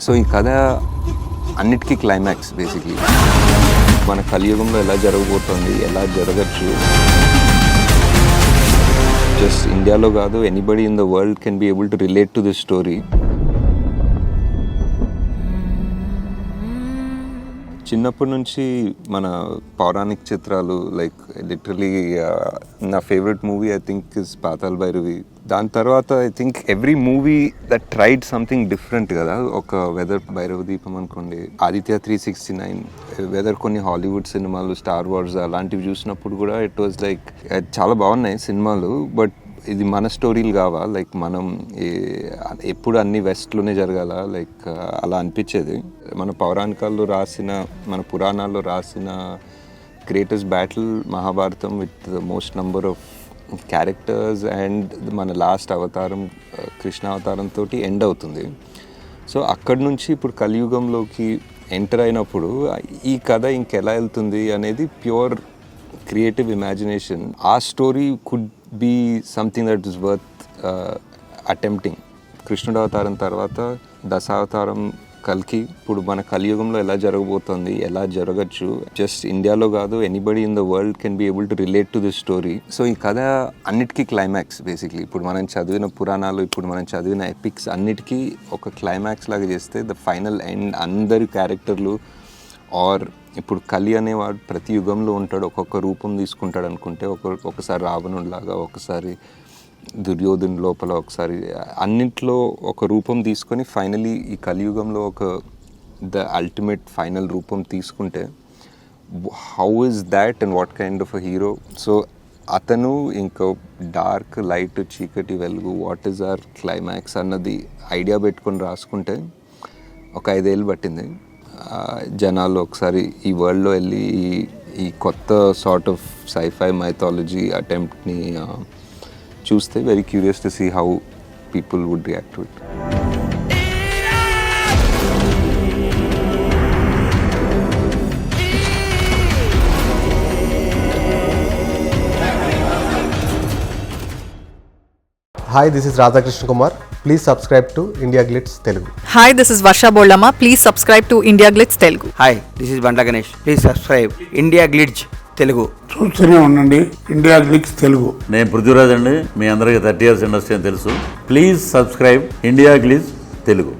So ఈ కథ అన్నిటికీ క్లైమాక్స్ బేసిక్లీ మన కలియుగంలో ఎలా జరగబోతోంది ఎలా జరగచ్చు? జస్ట్ ఇండియాలో కాదు anybody in the world can be able to relate to this story చిన్నప్పటి నుంచి మన పౌరాణిక చిత్రాలు లైక్ లిటరలీ uh, నా favourite movie I think is Pathala Bhairavi దాని తర్వాత I think every movie that tried something different కదా. ఒక వెదర్ భైరవ దీపం అనుకోండి Aditya three sixty nine whether కొన్ని హాలీవుడ్ సినిమాలు స్టార్ వార్స్ అలాంటివి చూసినప్పుడు కూడా ఇట్ వాజ్ లైక్ చాలా బాగున్నాయి సినిమాలు బట్ ఇది మన స్టోరీలు కావా? లైక్ మనం ఎప్పుడు అన్ని వెస్ట్లోనే జరగాల? లైక్ అలా అనిపించేది. మన పౌరాణికాల్లో రాసిన మన పురాణాల్లో రాసిన greatest battle Mahabharatam with the most number of characters and మన లాస్ట్ అవతారం కృష్ణ అవతారం తోటి ఎండ్ అవుతుంది. సో అక్కడి నుంచి ఇప్పుడు కలియుగంలోకి ఎంటర్ అయినప్పుడు ఈ కథ ఇంకెలా వెళ్తుంది అనేది ప్యూర్ క్రియేటివ్ ఇమాజినేషన్. ఆ story could be something that is worth attempting కృష్ణుడు అవతారం తర్వాత దశావతారం కల్కి ఇప్పుడు మన కలియుగంలో ఎలా జరగబోతోంది ఎలా జరగచ్చు జస్ట్ ఇండియాలో కాదు anybody in the world can be able to relate to this story so ఈ కథ అన్నిటికీ క్లైమాక్స్ బేసిక్లీ ఇప్పుడు మనం చదివిన పురాణాలు ఇప్పుడు మనం చదివిన ఎపిక్స్ అన్నిటికీ ఒక క్లైమాక్స్ లాగా చేస్తే ద ఫైనల్ ఎండ్ అందరి క్యారెక్టర్లు ఆర్ ఇప్పుడు కలి అనేవాడు ప్రతి యుగంలో ఉంటాడు. ఒక్కొక్క రూపం తీసుకుంటాడు అనుకుంటే ఒక ఒకసారి రావణుడిలాగా ఒకసారి దుర్యోధన్ లోపల ఒకసారి అన్నింటిలో ఒక రూపం తీసుకొని ఫైనలీ ఈ కలియుగంలో ఒక ద అల్టిమేట్ ఫైనల్ రూపం తీసుకుంటే how is that and what kind of a hero? So అతను ఇంకా డార్క్ లైట్ చీకటి వెలుగు వాట్ ఈజ్ ఆర్ క్లైమాక్స్ అన్నది ఐడియా పెట్టుకొని రాసుకుంటే ఒక ఐదేళ్ళు పట్టింది. జనాలు ఒకసారి ఈ వరల్డ్లో వెళ్ళి ఈ- కొత్త సార్ట్ ఆఫ్ సైఫై మైథాలజీ అటెంప్ట్ని చూస్తే very curious to see how people would react to it hi this is Radhakrishna Kumar please subscribe to IndiaGlitz Telugu hi this is Varsha Bollamma please subscribe to IndiaGlitz Telugu hi this is Bandla Ganesh please subscribe IndiaGlitz Telugu చూస్తూనే ఉండండి. India Glitz Telugu నేను పృథ్వీరాజ్ అండి మీ అందరికీ thirty years industry అని తెలుసు. Please subscribe IndiaGlitz Telugu